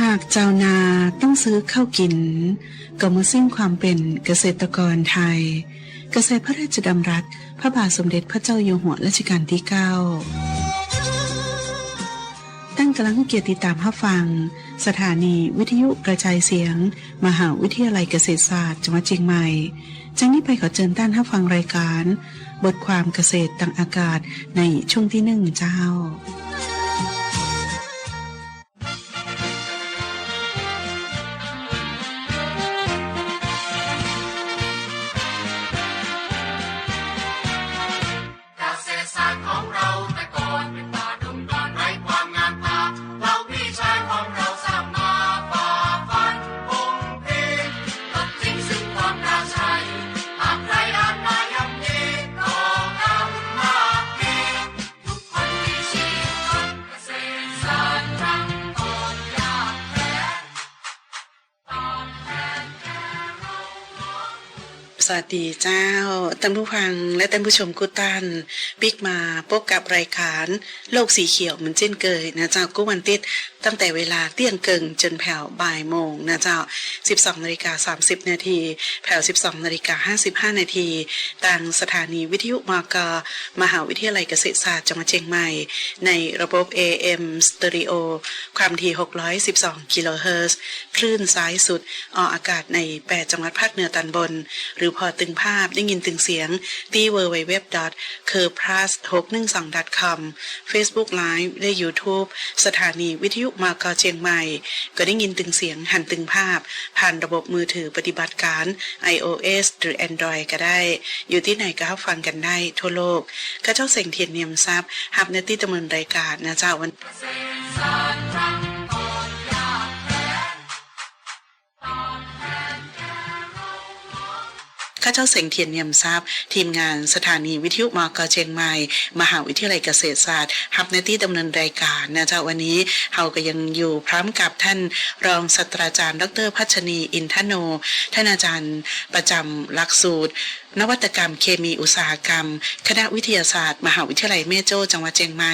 หากเจ้านาต้องซื้อข้าวกิน ก็มาสิ้นความเป็นเกษตรกรไทย เกษตรพระราชดำรัส พระบาทสมเด็จพระเจ้าอยู่หัวรัชกาลที่9ตั้งกำลังเกียรติตามรับฟัง สถานีวิทยุกระจายเสียง มหาวิทยาลัยเกษตรศาสตร์จังหวัดเชียงใหม่จังนี้ไปขอเชิญต้านรับฟังรายการ บทความเกษตรต่างอากาศในช่วงที่หนึ่งเจ้า สวัสดีเจ้าท่านผู้ฟังและท่านผู้ชมกุตันปิกมาพบกับรายการโลกสีเขียวเหมือนเช่นเคยนะเจ้ากุวันติด ตั้งแต่เวลาเที่ยงเกิงจนแผ่วบ่ายโมงนะเจ้า 12นาฬิกา30 นาที แผ่ว 12นาฬิกา55 นาทีทางสถานีวิทยุมกมหาวิทยาลัยเกษตรศาสตร์จังหวัดเชียงใหม่ ในระบบ AM Stereo ความถี่ 612 กิโลเฮิรตซ์คลื่นซ้ายสุด ออกอากาศใน 8 จังหวัดภาคเหนือตอนบน หรือพอตึงภาพได้ยินตึงเสียงที่ www c u r p l u s 612 com Facebook Live และ YouTube สถานีวิทยุมากเชียงใหม่ ก็ได้ยินตึงเสียงหันตึงภาพ ผ่านระบบมือถือปฏิบัติการ iOS หรือ Android ก็ได้ อยู่ที่ไหนก็รับฟังกันได้ทั่วโลกข้าเจ้าเสงเทียนเนียมทรัพย์หับเนตี้ตะเมินรายการนะเจ้าวัน ข้าเจ้าเสงเทียนเนียมทราบทีมงานสถานีวิทยุมกเชียงใหม่ มหาวิทยาลัยเกษตรศาสตร์ฮับหน้าที่ดำเนินรายการนะเจ้าวันนี้เราก็ยังอยู่พร้อมกับท่านรองศาสตราจารย์ ดรพัชนีอินทโนท่านอาจารย์ประจำหลักสูตร นวัตกรรมเคมีอุตสาหกรรม คณะวิทยาศาสตร์ มหาวิทยาลัยแม่โจ้จังหวัดเชียงใหม่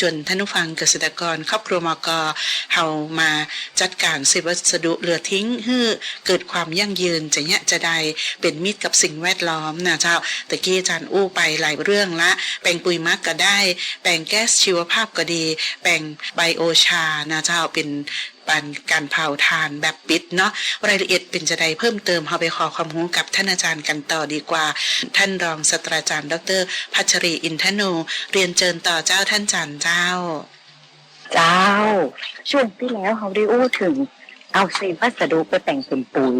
จนท่านผู้ฟังเกษตรกรครอบครัวมกเฮามาจัดการเศษวัสดุเหลือทิ้งให้เกิดความยั่งยืนจะเนี่ยจะใดเป็นมิตรกับสิ่งแวดล้อมนะเจ้าตะกี้อาจารย์อู้ไปหลายเรื่องละ แปลงปุ๋ยมักก็ได้ แปลงแก๊สชีวภาพก็ดี แปลงไบโอชานะเจ้าเป็น ปันการเผาทานแบบปิดเนาะรายละเอียดเป็นจะใดเพิ่มเติมเราไปขอความรู้กับท่านอาจารย์กันต่อดีกว่า ท่านรองศาสตราจารย์ ดร พัชรีอินทโนเรียนเชิญต่อเจ้าท่านจันเจ้า เจ้า ช่วงที่แล้วเขาได้อู้ถึงเอาเศษวัสดุไปแต่งเป็นปุ๋ย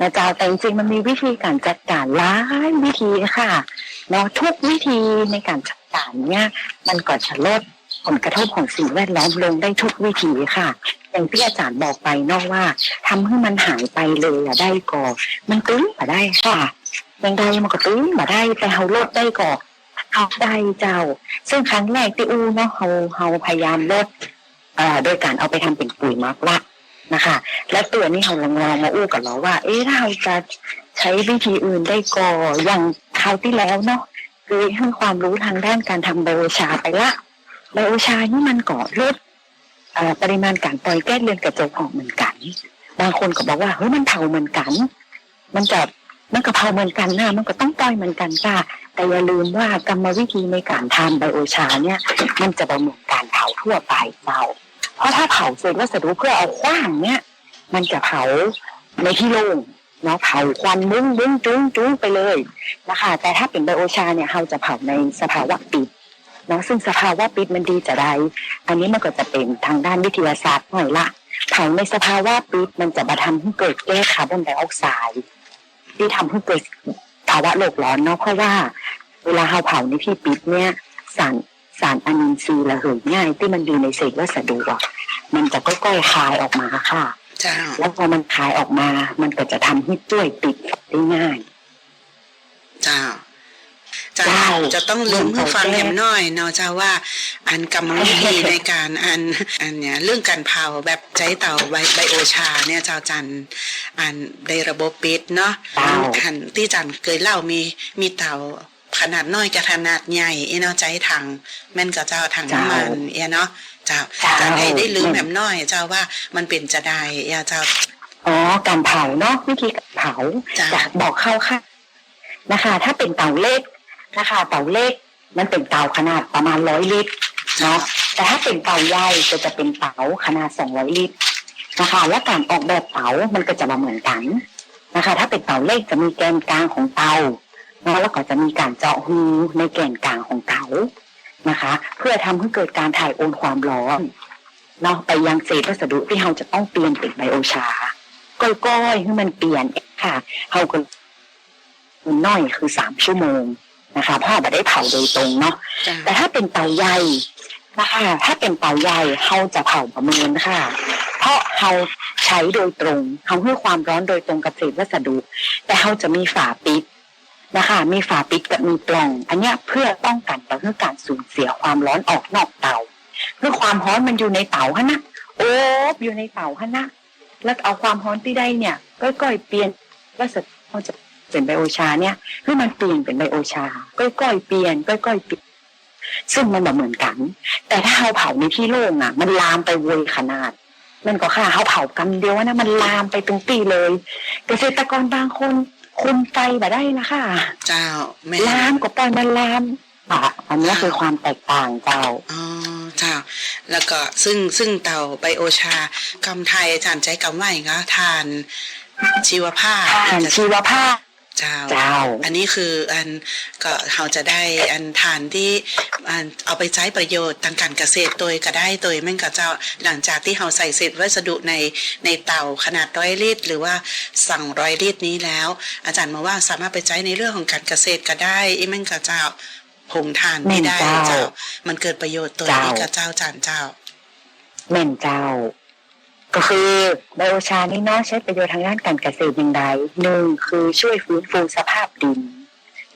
นะเจ้าแต่จริงๆมันมีวิธีการจัดการหลายวิธีค่ะเนาะทุกวิธีในการจัดการเนี่ย มันก็จะลดผลกระทบของสิ่งแวดล้อมลงได้ทุกวิธีค่ะ อย่างที่อาจารย์บอกไปนอกว่าทำให้มันหายไปเลยอะได้ก่อ มันตื้นมาได้ค่ะยังไงมันก็ตื้นมาได้แต่เขาลดได้ก่อเอาได้เจ้า ซึ่งครั้งแรกที่อู้เนาะเขาเขาพยายามลดอ่อโดยการเอาไปทำเป็นปุ๋ยมักละนะคะ และตัวนี้เขาลองลองมาอู้กับเราว่า เอ๊ะถ้าเราจะใช้วิธีอื่นได้ก่ออย่างคราวที่แล้วเนาะคือให้ความรู้ทางด้านการทำไบโอชาไปละไบโอชานี่มันก่อลด ปริมาณการปล่อยแก๊สเรือนกระจกออกเหมือนกัน บางคนก็บอกว่าเฮ้ยมันเผาเหมือนกัน มันจะมันก็เผาเหมือนกันนะมันก็ต้องปล่อยเหมือนกันค่ะแต่อย่าลืมว่ากรรมวิธีในการทำไบโอชาเนี่ย มันจะบ่เหมือนการเผาทั่วไปเราเพราะถ้าเผาเศษวัสดุเพื่อเอาขว้างเนี่ย มันจะเผาในที่โล่งเนาะเผาควันมุ้งมุ้งจุ้งจุ้งไปเลยนะคะ แต่ถ้าเป็นไบโอชาเนี่ยเราจะเผาในสภาวะปิด เนาะซึ่งสภาวะปิดมันดีจะได้อันนี้มันก็จะเป็นทางด้านวิทยาศาสตร์หน่อยละเผาในสภาวะปิดมันจะมาทำให้เกิดแก๊สคาร์บอนไดออกไซด์ที่ทำให้เกิดภาวะโลกร้อนเนาะเพราะว่า เวลาเราเผาในที่ปิดเนี่ยสารสารอนินทรีย์ระเหยง่าย ที่มันอยู่ในเศษวัสดุอะมันจะค่อยๆคายออกมาค่ะเจ้าแล้วพอมันคายออกมา มันก็จะทำให้ต้วยติดได้ง่ายเจ้าเจ้าเจ้าจะต้องลืมเรื่องผู้ฟังของแก้แหมน้อยเนาะเจ้าว่า อันกรรมวิธีในการอันอันเนี่ยเรื่องการเผาแบบใจเต่าไบไบโอชาเนี่ยเจ้าจันอันในระบบปิดเนาะเจ้าอันที่จันเคยเล่ามีมีเต่าขนาดน้อยกับขนาดใหญ่เอเนาะใจถังแม่นกับเจ้าถังน้ำมันเอเนาะเจ้าเจ้าเจ้าให้ได้ลืมแหมน้อยเจ้าว่ามันเป็นจะได้อย่าเจ้าอ๋อการเผาเนาะวิธีการเผาจ้ะจะบอกเข้าค่ะนะคะ ถ้าเป็นเตาเล็ก นะคะเตาเล็กมันเป็นเตาขนาดประมาณร้อยลิตรเนาะแต่ถ้าเป็นเตาใหญ่ก็จะเป็นเตาขนาดสองร้อยลิตรนะคะ และการออกแบบเตามันก็จะมาเหมือนกันนะคะ ถ้าเป็นเตาเล็กจะมีแกนกลางของเตาเนาะแล้วก็จะมีการเจาะหูในแกนกลางของเตานะคะ เพื่อทำให้เกิดการถ่ายโอนความร้อนเนาะไปยังเศษวัสดุที่เราจะต้องเปลี่ยนเป็นไบโอชาก้อยๆให้มันเปลี่ยนค่ะเขาก็น้อยคือสามชั่วโมง นะคะพ่อมาได้เผาโดยตรงเนาะจ้าแต่ถ้าเป็นเตาใหญ่นะคะถ้าเป็นเตาใหญ่เขาจะเผาประเมินค่ะ เพราะเขาใช้โดยตรงเขาให้ความร้อนโดยตรงกับเศษวัสดุ แต่เขาจะมีฝาปิดนะคะ มีฝาปิดกับมีปล่อง อันเนี้ยเพื่อป้องกันต่อเรื่องการสูญเสียความร้อนออกนอกเตาเพื่อความร้อนมันอยู่ในเตาฮะนะโอบอยู่ในเตาฮะนะแล้วเอาความร้อนที่ได้เนี่ยก็ก่อยๆเปลี่ยนว่าสเขาจะ เป็นไบโอชาเนี่ยให้มันเปลี่ยนเป็นไบโอชาก็ก่อยๆเปลี่ยนก็ก่อยๆเปลี่ยนซึ่งมันแบบเหมือนกัน แต่ถ้าเราเผาในที่โล่งอะ มันลามไปโวยขนาดมันก็ค่ะเขาเผากันเดียวนะมันลามไปตรงตีเลย เกษตรกรบางคนคุมไฟมาได้นะคะเจ้าแม่ลามก็ปล่อยมันลามอะอันนี้คือความแตกต่างเจ้าอ๋อเจ้า แล้วก็ซึ่งซึ่งเตาไบโอชากำไทยอาจารย์ใจกำว่าอย่างก็ทานชีวภาพผ่านชีวภาพ เจ้า เจ้า อันนี้คืออันก็เราจะได้อันทานที่อันเอาไปใช้ประโยชน์ทางการเกษตรโดยก็ได้โดยแม่งก็เจ้าหลังจากที่เราใส่เศษวัสดุในในเตาขนาดร้อยลิตรหรือว่าสั่งร้อยลิตรนี้แล้ว อาจารย์มาว่าสามารถไปใช้ในเรื่องของการเกษตรก็ได้อีแม่งก็เจ้าผงทานไม่ได้แม่นเจ้าเจ้า มันเกิดประโยชน์ตัวเจ้านี้ก็เจ้าจานเจ้าแม่นเจ้า ก็คือไบโอชานี่เนาะใช้ประโยชน์ทางด้านการเกษตรอย่างใดหนึ่งคือช่วยฟื้นฟูสภาพดิน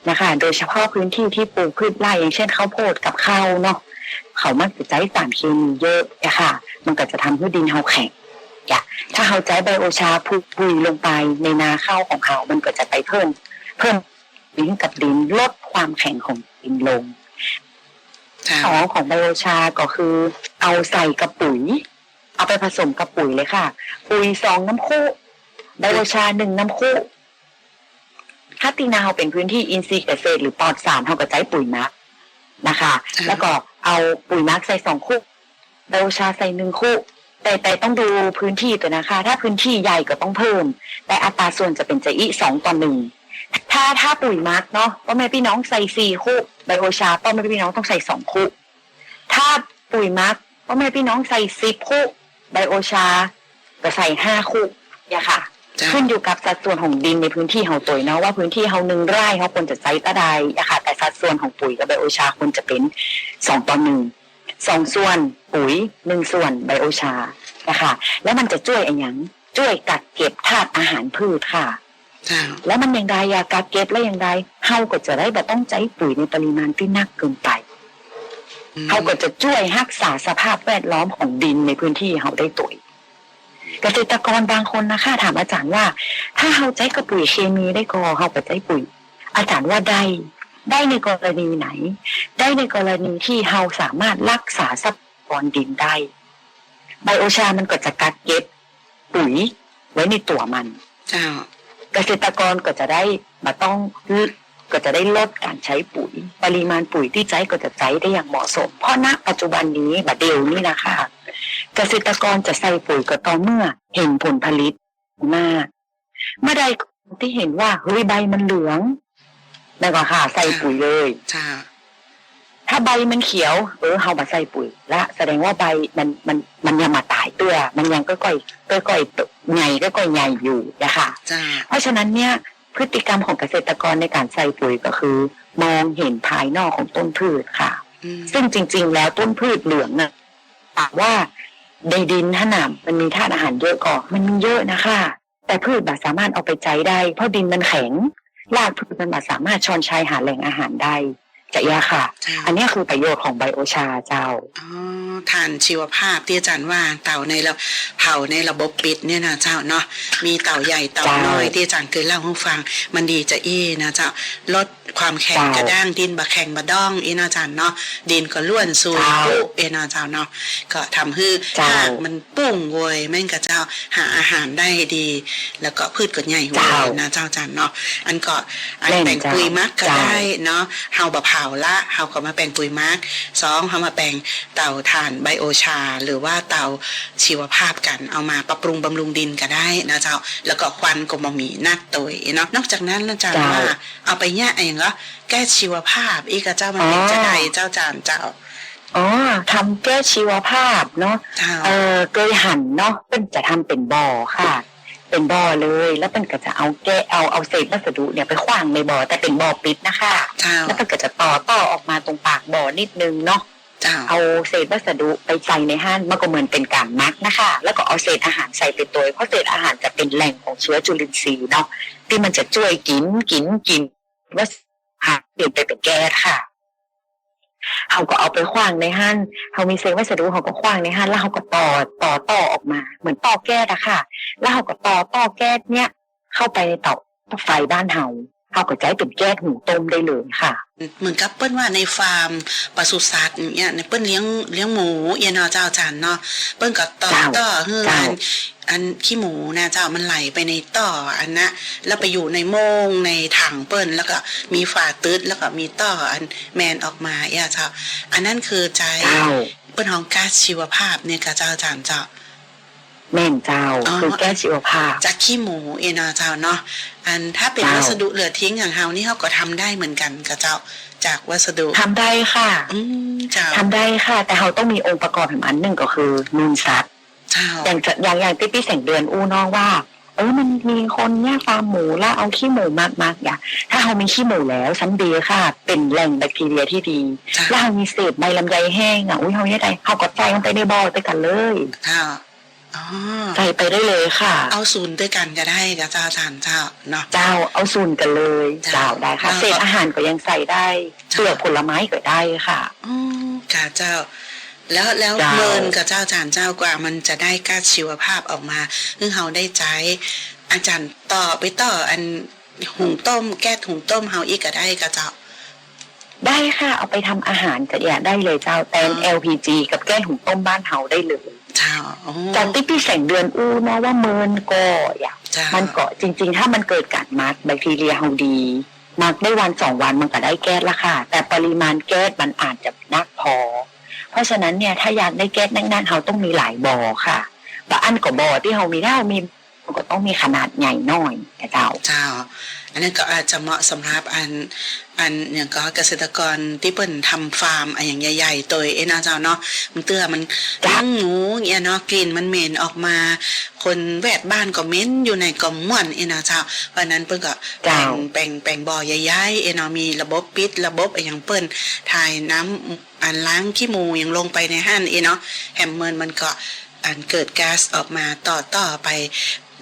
นะคะ โดยเฉพาะพื้นที่ที่ปลูกพืชไร่อย่างเช่นข้าวโพดกับข้าวเนาะเขามักจะใช้สารเคมีเยอะอะค่ะ มันก็จะทำให้ดินเขาแข็งอย่าถ้าเขาใช้ไบโอชาพุพุยลงไปในนาข้าวของเขา มันก็จะไปเพิ่ม เพิ่มดินกับดินลดความแข็งของดินลงสองของไบโอชาก็คือ เอาใส่กระปุ๋ย เอาไปผสมกับปุ๋ยเลยค่ะ ปุ๋ยสองน้ำคู่ไบโอชาหนึ่งน้ำคู่ถ้าตีนาเราเป็นพื้นที่อินทรีย์เกษตรหรือปลอดสารเราก็ใช้ปุ๋ยมักนะคะอ่าแล้วก็เอาปุ๋ยมักใส่สองคู่ไบโอชาใส่หนึ่งคู่ แต่แต่ต้องดูพื้นที่ตัวนะคะ ถ้าพื้นที่ใหญ่ก็ต้องเพิ่ม แต่อัตราส่วนจะเป็นจะอีสองต่อหนึ่งถ้าถ้าปุ๋ยมักเนาะพ่อแม่พี่น้องใส่สี่คู่ไบโอชาพ่อแม่พี่น้องต้องใส่สองคู่ ถ้าปุ๋ยมักพ่อแม่พี่น้องใส่สิบคู่ ไบโอชาก็ใส่ห้าคู่เนี่ยค่ะเจ้าขึ้นอยู่กับสัดส่วนของดินในพื้นที่เฮาตัวเนาะว่าพื้นที่เฮาหนึ่งไร่เขาควรจะใช้ตะใดนะคะแต่สัดส่วนของปุ๋ยกับไบโอชาควรจะเป็นสองต่อหนึ่งสองส่วนปุ๋ยหนึ่งส่วนไบโอชานะคะแล้วมันจะช่วยอะไรอย่างช่วยกักเก็บธาตุอาหารพืชค่ะเจ้าแล้วมันอย่างไรยากักเก็บแล้วอย่างไรเฮาก็จะได้แบบต้องใช้ปุ๋ยในปริมาณที่นักเกินไปอืม เฮาก็จะช่วยรักษาสภาพแวดล้อมของดินในพื้นที่เฮาได้ตัวเกษตรกรบางคนนะคะถามอาจารย์ว่า ถ้าเฮาใช้กระปุ๋ยเคมีได้ก็เฮาก็ใช้ปุ๋ย อาจารย์ว่าได้ได้ในกรณีไหน ได้ในกรณีที่เฮาสามารถรักษาทรัพยากรดินได้ไบโอชามันก็จะกักเก็บปุ๋ยไว้ในตัวมันเจ้าเกษตรกรก็จะได้มาต้อง ก็จะได้ลดการใช้ปุ๋ย ปริมาณปุ๋ยที่ใช้ก็จะใช้ได้อย่างเหมาะสม เพราะณปัจจุบันนี้บัดเดียวนี้นะคะเกษตรกรจะใส่ปุ๋ยก็ต่อเมื่อเห็นผลผลิตมากเมื่อใดที่เห็นว่าเฮ้ยใบมันเหลืองแล้วก็ค่ะใส่ปุ๋ยเลยเจ้าถ้าใบมันเขียว เออเฮามาใส่ปุ๋ยละแสดงว่าใบมันมันมันยังมาตายตัวมันยังก็ก่อยก็ก่อยๆใหญ่ก็ก่อยใหญ่อยู่นะคะเจ้าเพราะฉะนั้นเนี่ย พฤติกรรมของเกษตรกรในการใส่ปุ๋ยก็คือ มองเห็นภายนอกของต้นพืชค่ะอืมซึ่งจริง ๆ แล้วต้นพืชเหลืองน่ะถามว่าในดินถ้าหนามมันมีธาตุอาหารเยอะก่อมันมีเยอะนะคะ แต่พืชแบบสามารถเอาไปใจได้ เพราะดินมันแข็งรากพืชมันแบบสามารถชอนชัยหาแหล่งอาหารได้ จะยาค่ะเจ้าอันเนี้ยคือประโยชน์ของไบโอชาเจ้าอ๋อฐานชีวภาพที่อาจารย์ว่าเต่าในระเผาในระบบปิดเนี่ยนะเจ้าเนาะมีเต่าใหญ่เต่าใช่น้อยที่อาจารย์เคยเล่าให้ฟัง มันดีจะอี้นะเจ้าลดความแข็งใช่กระด้างดินบะแข็งบะด้องอีนะอาจารย์เนาะดินก็ล้วนสูใช่ปุเอนะเจ้าเนาะก็ทำให้ใช่หากมันปุ้งโวยแม่งกับเจ้าหาอาหารได้ดี แล้วก็พืชก็ใหญ่โวใช่ยนะเจ้าอาจารย์เนาะอันก็อันแม่นแบ่งเจ้าปุ๋ยมักก็ใช่ได้เนาะเฮาบะเผาละเฮาก็มาแบ่งปุ๋ยมักสองเขามาแปลงเต่าถ่านไบโอชา หรือว่าเต่าชีวภาพกันเอามาปรับปรุงบำรุงดินก็ได้นะเจ้า แล้วก็ควันก็มมีนัดตัวเนาะนอกจากนั้นนะเจ้าเจ้าว่าเอาไปแยกเองก็แก้ชีวภาพอีกกับเจ้ามันเป็นอ๋อจะใดเจ้าจานเจ้าอ๋อทำแก้ชีวภาพเนาะเจ้าเออเคยหั่นเนาะเป็นจะทำเป็นบ่อค่ะ เป็นบ่อเลย แล้วเป็นก็จะเอาแก้เอาเอาเศษวัสดุเนี่ยไปขว้างในบ่อแต่เป็นบ่อปิดนะคะ เจ้าแล้วมันก็จะต่อต่อออกมาตรงปากบ่อนิดนึงเนาะเจ้าเอาเศษวัสดุไปใส่ในห้านมันก็เหมือนเป็นการมักนะคะ แล้วก็เอาเศษอาหารใส่ไปตัวเพราะเศษอาหารจะเป็นแหล่งของเชื้อจุลินทรีย์เนาะที่มันจะช่วยกินกินกินว่าหาเปลี่ยนไปเป็นแก๊สค่ะ เขาก็เอาไปขว้างในห้านเขามีเศษวัสดุเขาก็ขว้างในห้านแล้วเขาก็ต่อต่อต่อออกมา เหมือนต่อแก๊สอะค่ะ แล้วเขาก็ต่อต่อแก๊สเนี้ยเข้าไปในเตาไฟบ้านเฮา เขาก็ใช้เป็นแก๊สหุงต้มได้เลยค่ะ เหมือนกับเปิ้นว่าในฟาร์มปศุสัตว์อย่างเงี้ยในเปิ้นเลี้ยงเลี้ยงหมูเอียเนาะเจ้าจานเนาะเปิ้นก็ต่อเจ้าต่อเฮือเจ้าอันอันขี้หมูนะเจ้ามันไหลไปในต่ออันนะแล้วไปอยู่ในโมงในถังเปิ้นแล้วก็มีฝาตืดแล้วก็มีต่ออันแมนออกมาเอียเจ้า อันนั้นคือใจเจ้าเปิ้นของก๊าซชีวภาพเนี่ยกับเจ้าจานเจ้า แม่นเจ้าอ๋อ คือแก้ชีวภาพ จากขี้หมูเอเนาะเจ้าเนาะอันถ้าเป็นเจ้า วัสดุเหลือทิ้งอย่างเฮานี่เฮาก็ทำได้เหมือนกันกับเจ้าจากวัสดุทำได้ค่ะอืมเจ้าทำได้ค่ะ แต่เราต้องมีองค์ประกอบของอันหนึ่งก็คือมูลสัตว์เจ้าอย่างจะอย่างอย่างที่พี่แสงเดือนอู้น้องว่า เออมันมีคนเนี่ยฟาร์มหมูแล้วเอาขี้หมูมากมากๆอย่าถ้าเรามีขี้หมูแล้วชั้นดีค่ะ เป็นแหล่งแบคทีเรียที่ดี เจ้าแล้วเรามีเศษใบลำไยแห้งอะอุ้ยเขาเนี่ยได้เขาก็ใส่ลงไปในบ่อด้วยกันเลย เจ้า อ๋อใส่ไปได้เลยค่ะ เอาศูนย์ด้วยกันก็ได้กับเจ้าจานเจ้าเนาะ เจ้าเอาส่วนกันเลยเจ้าเจ้าได้ค่ะแล้วก็เศษอาหารก็ยังใส่ได้เจ้าเปลือกผลไม้ก็ได้ค่ะอ๋อค่ะเจ้า แล้วแล้วเจ้า เมินกับเจ้าจานเจ้ากว่ามันจะได้ก๊าซชีวภาพออกมาซึ่งเฮาได้ใจ อาจารย์ต่อไปต่ออันหุงต้ม แก้หุงต้มเฮาอีกก็ได้กับเจ้า ได้ค่ะ เอาไปทำอาหารจะเนี่ยได้เลยเจ้าแตนอ๋อ LPG กับแก้หุงต้มบ้านเฮาได้เลย เจ้าอ๋อจากที่พี่แสงเดือนอู้เนาะว่าเมินก็อย่าเจ้ามันก็จริง ๆ ถ้ามันเกิดการมาร์กแบคทีเรียเฮาดีมาร์กได้วันสองวันมันก็ได้แก๊สละค่ะ แต่ปริมาณแก๊สมันอาจจะนักพอ เพราะฉะนั้นเนี่ยถ้าอยากได้แก๊สนั่นๆเฮาต้องมีหลายบ่อค่ะบางอันก็บ่อที่เฮามีได้เฮามีมันก็ต้องมีขนาดใหญ่หน่อยนะเจ้าเจ้า อันนั้นก็อาจจะเหมาะสำหรับอันอันอย่างก็เกษตรกรที่เปิ่นทำฟาร์มอันอย่างใหญ่ๆตัวเองนะเจ้าเนาะมันเตื้อมันจ้ะเลี้ยงหมูเงี้ยเนาะกลิ่นมันเหม็นออกมา คนแวดบ้านก็เหม็นอยู่ในก็ม่วนเองนะเจ้าเพราะฉะนั้นเปิ้นก็แปลเจ้างแปลงแปลงบ่อใหญ่ๆเองเนาะมีระบบปิด ระบบอะไรอย่างเปิ้นถ่ายน้ำอันล้างขี้หมูอย่างลงไปในห้านเองเนาะแฮมเมินมันก็อันเกิดแก๊สออกมาต่อต่อไป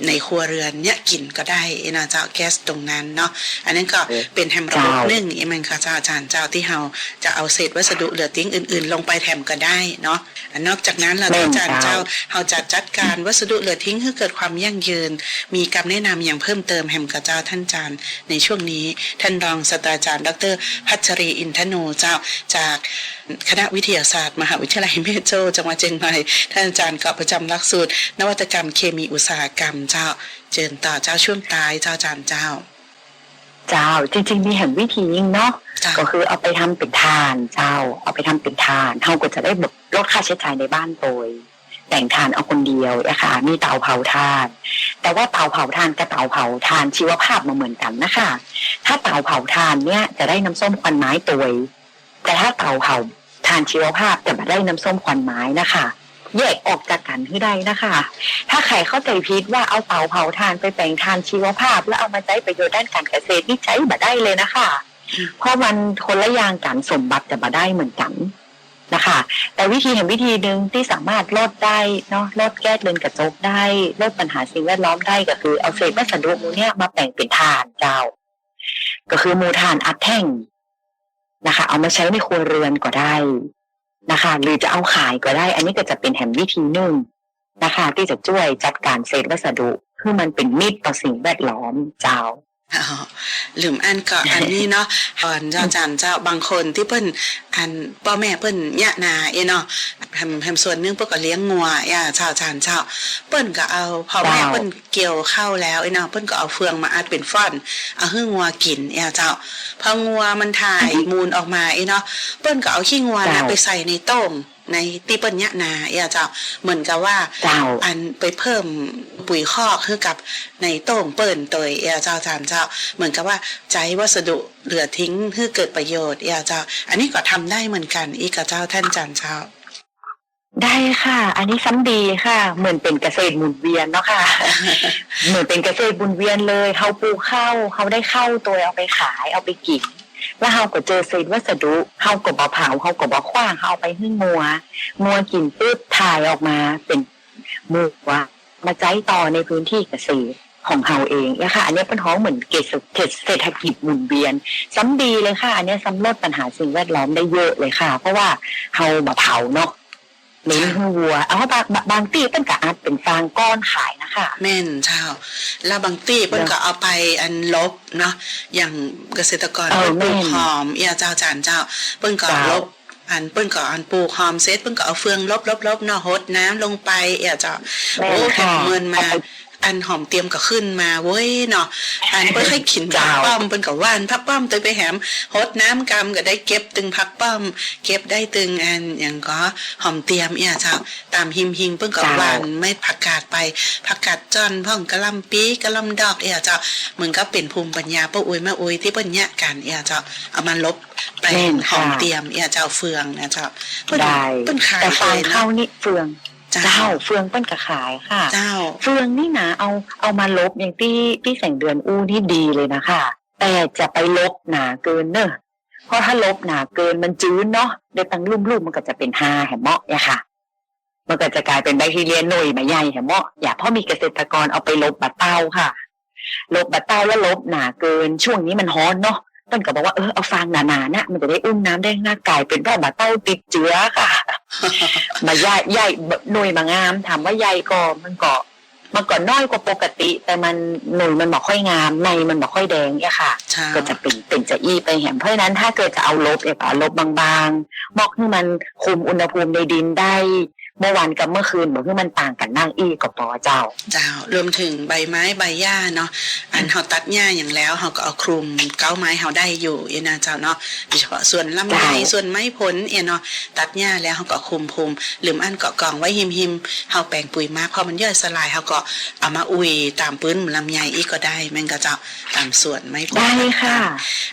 ในครัวเรือนเนี่ยกลิ่นก็ได้นะเจ้าแก๊สตรงนั้นเนาะอันนั้นก็เป็นแฮมระบบเจ้าหนึ่งอีมันค่ะเจ้าอาจารย์เจ้าที่เฮาจะเอาเศษวัสดุเหลือทิ้งอื่น ๆ ลงไปแถมก็ได้เนาะอันนอกจากนั้นเราแม่นอาจารย์เจ้าเจ้าเฮาจะจัดการวัสดุเหลือทิ้งให้เกิดความยั่งยืน มีคำแนะนำอย่างเพิ่มเติมแฮมกับเจ้าท่านอาจารย์ ในช่วงนี้ท่านรองศาสตราจารย์ ดร พัชรีอินทโนเจ้าจาก คณะวิทยาศาสตร์มหาวิทยาลัยแม่โจจังหวัดเชียงใหม่ท่านอาจารย์ก็ประจำหลักสูตร นวัตกรรมเคมีอุตสาหกรรมเจ้า เจิญต่อเจ้าช่วงตายเจ้าจารย์เจ้า เจ้าจริง ๆ มีแห่งวิธียิ่งเนาะก็คือเอาไปทำเป็นทานเจ้า เอาไปทำเป็นทานเฮาก็จะได้แบบลดค่าใช้จ่ายในบ้านโดยแต่งทานเอาคนเดียวนะคะมีเตาเผาทาน แต่ว่าเตาเผาทานกับเตาเผาทานชีวภาพมาเหมือนกันนะคะ ถ้าเตาเผาทานเนี่ยจะได้น้ำส้มควันไม้ตัวย แต่ถ้าเตาเผาทานชีวภาพจะมาได้น้ำส้มควันไม้นะคะ แยกออกจากกันให้ได้นะคะ ถ้าใครเข้าใจผิดว่าเอาเตาเผาทานไปแปลงทานชีวภาพ แล้วเอามาใช้ประโยชน์ด้านการเกษตรนี่ใช้มาได้เลยนะคะ เพราะมันคนละอย่างกันสมบัติจะมาได้เหมือนกันนะคะ แต่วิธีเห็นวิธีหนึ่งที่สามารถลดได้เนาะลดแก๊สเรือนกระจกได้ลดปัญหาสิ่งแวดล้อมได้ก็คือเอาเศษวัสดุมูเนี่ยมาแปลงเป็นถ่านเจ้า ก็คือมูถ่านอัดแท่ง นะคะ เอามาใช้ในครัวเรือนก็ได้นะคะ หรือจะเอาขายก็ได้ อันนี้ก็จะเป็นแหมวิธีหนึ่งนะคะ ที่จะช่วยจัดการเศษวัสดุคือมันเป็นมิตรต่อสิ่งแวดล้อมเจ้า ลืมอันก็อันนี้เนาะตอนเจ้าจานเจ้าบางคนที่เปิ้นอันพ่อแม่เปิ้นยะนาเอเนาะแฮมแฮมส่วนหนึงเปิ้นก็เลี้ยงงัวย่าเจ้าจานเจ้าเปิ้นก็เอาพ่อแม่เจ้าเปิ้นเกี่ยวเข้าวแล้วไอเนาะเปิ้นก็เอาเฟืองมาอัดเป็นฟ่อนเอาให้งัวกินย่าเจ้าพองัวมันถ่ายมูลออกมาไอเนาะเปิ้นก็เอาขี้งัวนะไปใส่ในต้ง ในตีเปิ้นยะนาย่าเจ้าเหมือนกับว่าเจ้าอันไปเพิ่มปุ๋ยคอกให้กับในโต้งเปิ่นตัวเอเจ้าจานเจ้า เหมือนกับว่าใจวัสดุเหลือทิ้งให้เกิดประโยชน์เอเจ้า อันนี้ก็ทำได้เหมือนกัน อีกกับเจ้าท่านจานเจ้าได้ค่ะ อันนี้ซ้ำดีค่ะ เหมือนเป็นเกษตรหมุนเวียนเนาะค่ะ เหมือนเป็นเกษตรหมุนเวียนเลยเขาปลูกข้าวเขาได้เข้าวตัวเอาไปขายเอาไปกิน แล้วเขาก็เจอเศษวัสดุเขาก็บ่เผาเขาก็บ่คว้างเขาเอาไปให้งัวงัวกินปื๊บถ่ายออกมาเป็นมูว่ามาใจต่อในพื้นที่เกษตรของเขาเองนะคะอันนี้เป็นท้องเหมือนเกษตรเศรษฐกิจหมุนเวียนซ้ำดีเลยค่ะ อันนี้ซ้ำลดปัญหาสิ่งแวดล้อมได้เยอะเลยค่ะ เพราะว่าเขามาเผาเนาะ เน้นให้วัวเอาบางบางบางตีเป็นกะอัดเป็นฟางก้อนขายนะคะแม่นเจ้า แล้วบางตี้เปิ้นก็เอาไปอันลบเนาะอย่างเกษตรกรเออเปิ้นปลูกแม่นหอมเอเจ้าจานเจ้า เปิ้นก็เจ้าลบอันเปิ้นก็อันปลูกหอมเสร็จเปิ้นก็เอาเฟืองลบลบลบเนาะหดน้ำลงไปเอเจ้าแม่โอ้นแผ่ค่ะนเมินมาเอาไปอันหอมเตรียมก็ขึ้นมาเว้ยเนาะอันเปิ้นให้ขินผักเจ้าป้อมเปิ้นก็ว่านผักป้อมตึงไปแหมหดน้ำกำก็ได้เก็บตึงผักป้อม เก็บได้ตึงอันอย่างก็หอมเตรียมเนี่ยเจ้าตามหิมหิงเปิ้นก็เจ้าหวานไม่ผักกาดไปผักกาดจ้อนพ่องกะหลำปีกะหลำดอกเอี่ยเจ้าเหมือนก็เป็นภูมิปัญญาป้าอุ้ยแม่อุ้ยที่เปิ้นแยะกันเอี่ยเจ้าเอามาลบแปลแม่งนหค่ะอมเตรียมเอี่ยเจ้าเฟืองนะเจ้าเปิ้นได้เปิ้นขายแต่เลฟางยเข้าเนาะนี่เฟือง เจ้าเจ้าเฟืองเปิ้นกะขายค่ะ เจ้า เฟืองนี่นะเอาเอามาลบอย่างที่ที่แสงเดือนอู้นี่ดีเลยนะคะ แต่จะไปลบหนาเกินเนอะเพราะถ้าลบหนาเกินมันจืดเนาะเดี๋ยวตั้งรุ่มรุ่มๆมันก็จะเป็นฮาแหมเหมาะเนี่ยค่ะ มันก็จะกลายเป็นแบคทีเรียหน่วยมาใหญ่แหมเหมาะอย่าเพราะมีเกษตรกรเอาไปลบบัตเต้าค่ะ ลบบัตเต้าแล้วลบหนาเกินช่วงนี้มันฮ้อนเนาะ ต้นก็บอกว่าเออเอาฟางหนาๆนะมันจะได้อุ้มน้ำได้ง่ายกลายเป็นว่าบัตเต้าติดเชื้อค่ะมาใหญ่ใหญ่หน่วยมางามถามว่าใหญ่ก็มันก็มันก็น้อยกว่าปกติ แต่มันหน่วยมันบอกค่อยงามในมันบอกค่อยแดงเนี่ยค่ะเจ้าก็จะเป็นเป็นจะอี้ไปแหมเพราะฉะนั้นถ้าเกิดจะเอาลบเนี่ยก็เอาลบบางๆบอกให้มันคุมอุณหภูมิในดินได้ เมื่อวันกับเมื่อคืนบอกให้มันต่างกันนั่งอี้กับปอเจ้า เจ้ารวมถึงใบไม้ใบหญ้าเนาะอันเฮาตัดหญ้าอย่างแล้วเฮาก็เอาคลุมเก้าไม้เฮาได้อยู่เอ็นะเจ้าเนาะโดยเฉพาะส่วนลำไยเจ้าส่วนไม้ผลเอ็เนาะตัดหญ้าแล้วเฮาก็คุมคุมหรืออันเกาะกองไว้หิมหิมเฮาแปลงปุ๋ยมาพอมันย่อยสลายเฮาก็เอามาอุยตามปื้นลำไยอีกก็ได้แม่นก็เจ้าตามส่วนไม้ผลได้ค่ะ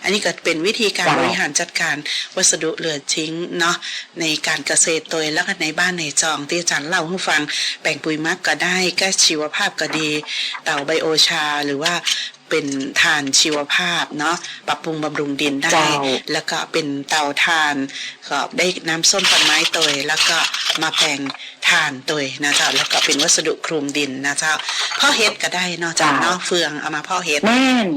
อันนี้ก็เป็นวิธีการเจ้าบริหารจัดการวัสดุเหลือทิ้งเนาะในการเกษตรโดยแล้วก็ในบ้านในจองที่อาจารย์เล่าให้ฟัง แปลงปุ๋ยมักก็ได้แก้ชีวภาพก็ดี เต่าไบโอชา หรือว่า เป็นทานชีวภาพเนาะปรับปรุงบำรุงดินได้เจ้าแล้วก็เป็นเตาทานก็ได้น้ำส้มปันไม้ตวยแล้วก็มาแปลงทานตวยนะเจ้าแล้วก็เป็นวัสดุคลุมดินนะเจ้าพ่อเฮ็ดก็ได้เนาะเจ้าเจ้าเนาะเฟืองเอามาพ่อเฮ็ดแม่น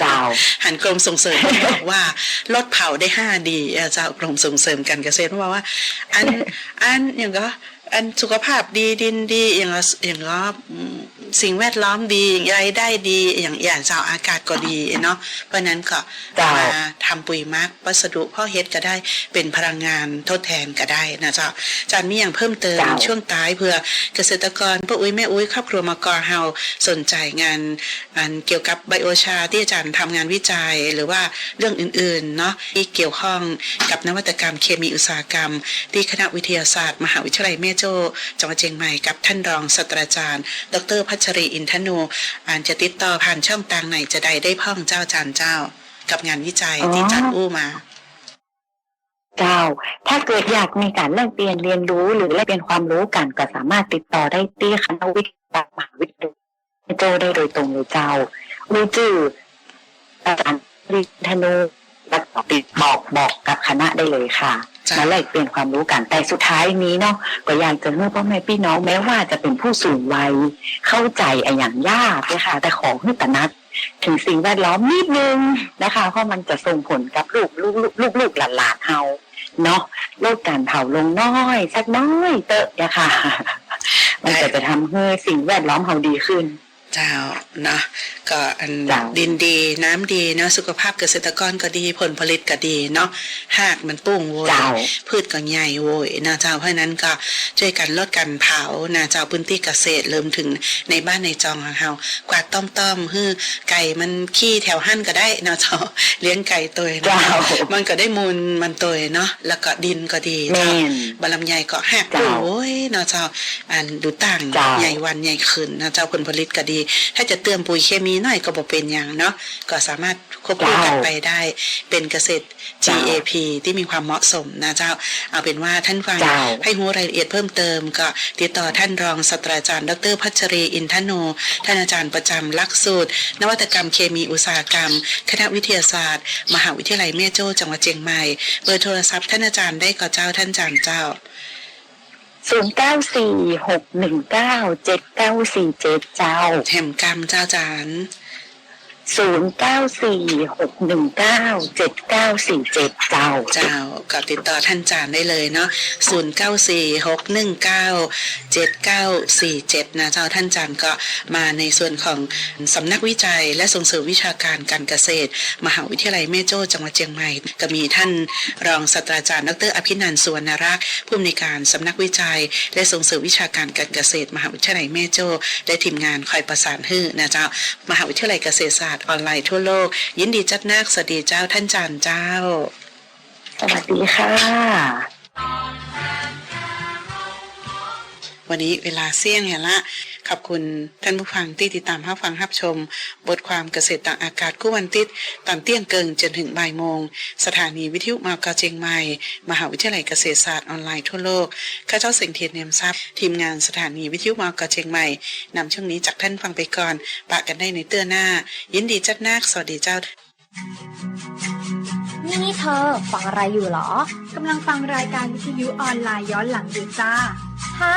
เจ้าหันกรมส่งเสริมบอกว่าลดเผาได้ห้าดีเอ่อเจ้ากรมส่งเสริมการเกษตรบอกว่า อันอันอย่างก็ อันสุขภาพดีดินดีอย่างก็อย่างก็อืมสิ่งแวดล้อมดีรายได้ดีอย่างอย่างเจ้าอากาศก็ดีเนาะเพราะฉะนั้นก็เจ้ามาทำปุ๋ยหมักวัสดุพ่อเฮ็ดก็ได้เป็นพลังงานทดแทนก็ได้นะเจ้าจานมีอย่างเพิ่มเติมเจ้าช่วงท้ายเพื่อเกษตรกรป้าอุ้ยแม่อุ้ยครอบครัวมากอเฮาสนใจงานอันเกี่ยวกับไบโอชาที่อาจารย์ทำงานวิจัยหรือว่าเรื่องอื่นๆเนาะที่เกี่ยวข้องกับนวัตกรรมเคมีอุตสาหกรรม ที่คณะวิทยาศาสตร์ มหาวิทยาลัยแม่โจ้จังหวัดเชียงใหม่กับท่านรองศาสตราจารย์ ดรพัชรีอินทนูอ่านจะติดต่อผ่านช่องทางไหนจะได้ได้พ่องเจ้าจานเจ้า กับงานวิจัยที่จัดอู้มาเจ้าถ้าเกิดอยากมีการแลกเปลี่ยนเรียนรู้หรือแลกเปลี่ยนความรู้กันก็สามารถติดต่อได้ที่คณะวิทยาศาสตร์มหาวิทยาลัยโจได้โดยตรงเลยเจ้ามีจื่ออาจารย์วิทนูแล้วก็ติดบอกบอกกับคณะได้เลยค่ะจ้ะ มาแลกเปลี่ยนความรู้กันแต่สุดท้ายนี้เนาะก็อยากจะให้พ่อแม่พี่น้องแม้ว่าจะเป็นผู้สูงวัยเข้าใจไอ้อย่างยากเลยค่ะ แต่ของให้ตระหนักถึงสิ่งแวดล้อมนิดนึงนะคะ เพราะมันจะส่งผลกับลูกลูกลูกลูกหลานๆเฮาเนาะลดการเผาลงน้อย สักน้อยเตอะอะค่ะมันก็จะทำให้สิ่งแวดล้อมเฮาดีขึ้น เจ้าเนาะก็อันเจ้าดินดีน้ำดีเนาะสุขภาพเกษตรกรก็ดีผลผลิตก็ดีเนาะหากมันปุ้งโวยเจ้าพืชก็ใหญ่โวยนะเจ้าเพราะฉะนั้นก็ช่วยกันลดการเผานะเจ้าพื้นที่เกษตรเริ่มถึงในบ้านในจองของเฮากวาดต้อมๆฮือไก่มันขี้แถวหั่นก็ได้นะเจ้าเลี้ยงไก่ตัวเนาะเจ้ามันก็ได้มูลมันตัวเนาะแล้วก็ดินก็ดีแม่เจ้านบารมใหญ่ก็หักเจ้าโอ้ยเนาะเจ้าอันดูต่างเจ้าใหญ่วันใหญ่ขึ้นนะเจ้าผลผลิตก็ดีถ้าจะเติมปุ๋ยเคมีหน่อยก็บ่เป็นอย่างเนาะก็สามารถควบคู่กันไปได้ เป็นเกษตรเจ้า GAP ที่มีความเหมาะสมนะเจ้า เอาเป็นว่าท่านฟังเจ้าให้รู้รายละเอียดเพิ่มเติมก็ติดต่อท่านรองศาสตราจารย์ ดรพัชรีอินทโน ท่านอาจารย์ประจำหลักสูตร นวัตกรรมเคมีอุตสาหกรรม คณะวิทยาศาสตร์ มหาวิทยาลัยแม่โจ้จังหวัดเชียงใหม่ เบอร์โทรศัพท์ท่านอาจารย์ได้ก่อเจ้าท่านอาจารย์เจ้า ศูนย์เก้าสี่หกหนึ่งเก้าเจ็ดเก้าสี่เจ็ดเจ้า แถมกรรมเจ้าจาน ศูนย์เก้าสี่หกหนึ่งเก้าเจ็ดเก้าสี่เจ็ดเจ้าเจ้าก็ติดต่อท่านจานได้เลยเนาะ0 9 4 6 1 9 7 9 4 7นะเจ้าท่านจานก็มาในส่วนของสำนักวิจัยและส่งเสริมวิชาการการเกษตร มหาวิทยาลัยแม่โจ้จังหวัดเชียงใหม่ ก็มีท่านรองศาสตราจารย์ดรอภินันท์สุวรรณรักษ์ผู้อำนวยการสำนักวิจัย และส่งเสริมวิชาการการเกษตร มหาวิทยาลัยแม่โจ้ได้ทีมงานคอยประสานฮื้อนะเจ้ามหาวิทยาลัยเกษตรศาสตร์ออนไลน์ทั่วโลก ยินดีจัดนักสวัสดีเจ้าท่านจานเจ้า สวัสดีค่ะวันนี้เวลาเสี่ยงเห็นละ ขอบคุณท่านผู้ฟังที่ติดตามรับฟังรับชม บทความเกษตรต่างอากาศคู่วันติดตอนเตี้ยงเกิงจนถึงบ่ายโมง สถานีวิทยุมากาเจียงใหม่ มหาวิทยาลัยเกษตรศาสตร์ออนไลน์ทั่วโลกข้าเจ้าเสียงเทียนเนียมทรัพย์ทีมงานสถานีวิทยุมากาเจียงใหม่นำช่วงนี้จากท่านฟังไปก่อน ปะกันได้ในเตื้อหน้า ยินดีจัดนักสวัสดีเจ้า นี่เธอฟังอะไรอยู่เหรอกำลังฟังรายการวิทยุออนไลน์ย้อนหลังอยู่จ้าฮะ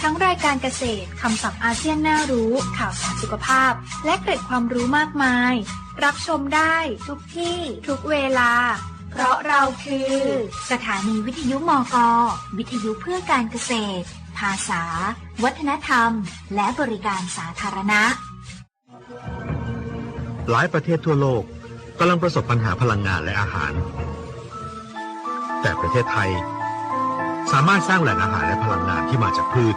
ทั้งรายการเกษตร คำศัพท์อาเซียนน่ารู้ ข่าวสารสุขภาพ และเกร็ดความรู้มากมาย รับชมได้ทุกที่ ทุกเวลา เพราะเราคือ สถานีวิทยุมก วิทยุเพื่อการเกษตร ภาษา วัฒนธรรม และบริการสาธารณะ หลายประเทศทั่วโลกกำลังประสบปัญหาพลังงานและอาหาร แต่ประเทศไทย สามารถสร้างแหล่งอาหารและพลังงานที่มาจากพืช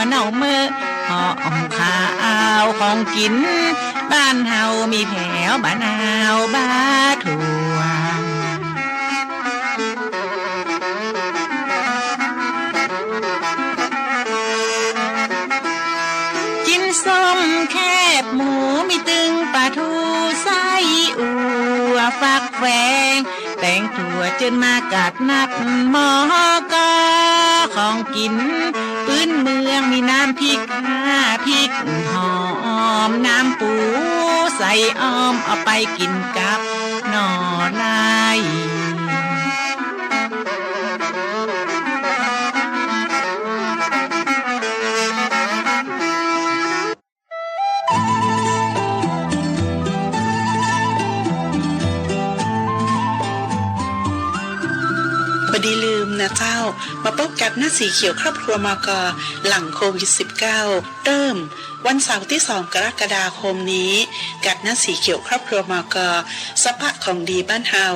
วเน่าเมื่อหอมข้าวของกิน บ้านเฮามีแถวบ้านนาวบ้าถั่วกินส้มแคบหมูมีตึงปลาทูไส้อัวฟักแฟงแต่งถั่วจนมากัดนักหมอกอของกิน ปื้นเมืองมีน้ำพริกห้าพริกหอมน้ำปูใส่อ้อมเอาไปกินกับหน่อไม้ดีลืมนะเจ้า มาพบกับหน้าสีเขียวครอบครัวมกหลังโควิด -19 เริ่ม วันเสาร์ที่ 2 กรกฎาคมนี้ กัดหน้าสีเขียวครอบครัวมกสภะของดีบ้านเฮา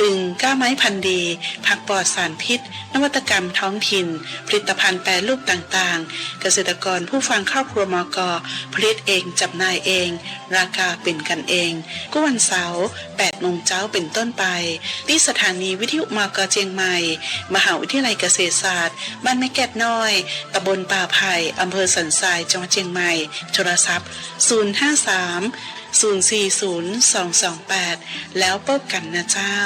ตึงก้าไม้พันธุ์ดี ผักปลอดสารพิษ นวัตกรรมท้องถิ่น ผลิตภัณฑ์แปรรูปต่างๆ เกษตรกรผู้ฟังครอบครัวมกผลิตเองจำหน่ายเอง ราคาเป็นกันเองก็วันเสาร์8โมงเช้าเป็นต้นไป ที่สถานีวิทยุมกเจียงใหม่ มหาวิทยาลัยเกษษตรศาสตร์ บ้านแม่แก้ดน้อย ตำบลป่าไผ่อำเภอสันทรายจังหวัดเชียงใหม่ โทรศัพท์ 053 040 228 แล้วพบกันนะเจ้า